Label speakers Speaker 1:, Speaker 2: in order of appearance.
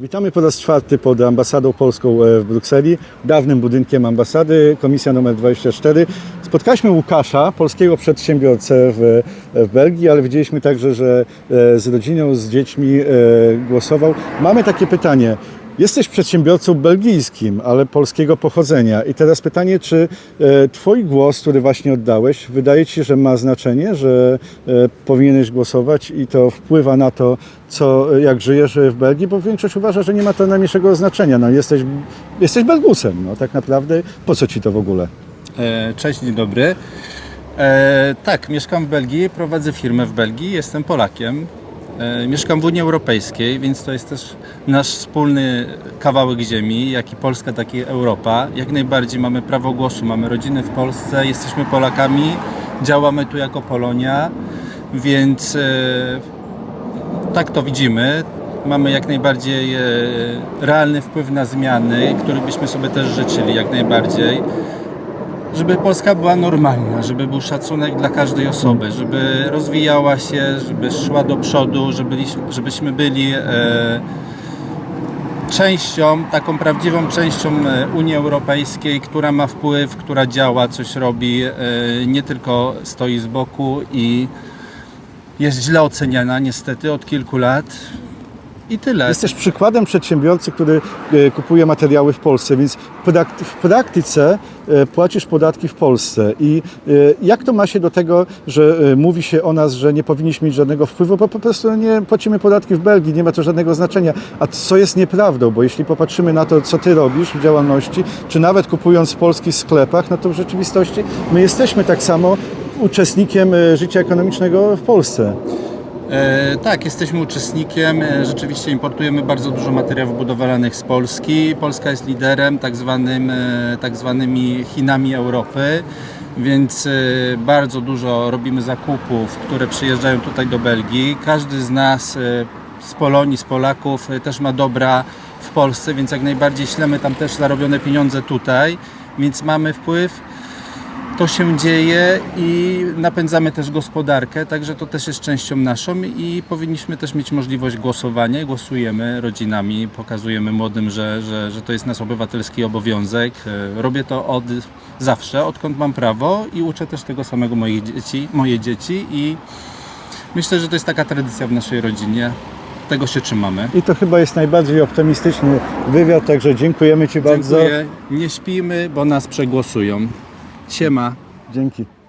Speaker 1: Witamy po raz czwarty pod ambasadą polską e, w Brukseli, dawnym budynkiem ambasady, komisja numer 24. Spotkaliśmy Łukasza, polskiego przedsiębiorcę w, w Belgii, ale widzieliśmy także, że e, z rodziną, z dziećmi e, głosował. Mamy takie pytanie. Jesteś przedsiębiorcą belgijskim, ale polskiego pochodzenia. I teraz pytanie, czy e, Twój głos, który właśnie oddałeś, wydaje Ci się, że ma znaczenie, że e, powinieneś głosować i to wpływa na to, co, jak żyjesz w Belgii? Bo większość uważa, że nie ma to najmniejszego znaczenia. No, jesteś, jesteś Belgusem, no, tak naprawdę. Po co Ci to w ogóle?
Speaker 2: E, Cześć, dzień dobry. E, tak, mieszkam w Belgii, prowadzę firmę w Belgii, jestem Polakiem. E, mieszkam w Unii Europejskiej, więc to jest też nasz wspólny kawałek ziemi, jak i Polska, tak i Europa. Jak najbardziej mamy prawo głosu, mamy rodziny w Polsce, jesteśmy Polakami, działamy tu jako Polonia, więc e, tak to widzimy. Mamy jak najbardziej e, realny wpływ na zmiany, których byśmy sobie też życzyli jak najbardziej żeby Polska była normalna, żeby był szacunek dla każdej osoby, żeby rozwijała się, żeby szła do przodu, żeby, żebyśmy byli e, częścią, taką prawdziwą częścią e, Unii Europejskiej, która ma wpływ, która działa, coś robi, e, nie tylko stoi z boku i jest źle oceniana niestety od kilku lat. I tyle.
Speaker 1: Jesteś przykładem przedsiębiorcy, który kupuje materiały w Polsce, więc w praktyce płacisz podatki w Polsce. I e, jak to ma się do tego, że e, mówi się o nas, że nie powinniśmy mieć żadnego wpływu, bo po prostu nie płacimy podatki w Belgii, nie ma to żadnego znaczenia. A co jest nieprawdą, bo jeśli popatrzymy na to, co ty robisz w działalności, czy nawet kupując w polskich sklepach, no to w rzeczywistości my jesteśmy tak samo uczestnikiem e, życia ekonomicznego w Polsce.
Speaker 2: E, tak, jesteśmy uczestnikiem. E, rzeczywiście importujemy bardzo dużo materiałów budowlanych z Polski. Polska jest liderem, tak, zwanym, e, tak zwanymi Chinami Europy, więc bardzo dużo robimy zakupów, które przyjeżdżają tutaj do Belgii. Każdy z nas z Polonii, z Polaków też ma dobra w Polsce, więc jak najbardziej ślemy tam też zarobione pieniądze tutaj, więc mamy wpływ to się dzieje i napędzamy też gospodarkę, także to też jest częścią naszą i powinniśmy też mieć możliwość głosowania. Głosujemy rodzinami, pokazujemy młodym, że, że, że to jest nasz obywatelski obowiązek. E, Robię to od zawsze, odkąd mam prawo i uczę też tego samego moich dzieci, moje dzieci i myślę, że to jest taka tradycja w naszej rodzinie. Tego się trzymamy.
Speaker 1: I to chyba jest najbardziej optymistyczny wywiad, także dziękujemy Ci bardzo.
Speaker 2: Dziękuję. Nie śpimy, bo nas przegłosują. Siema.
Speaker 1: Dzięki.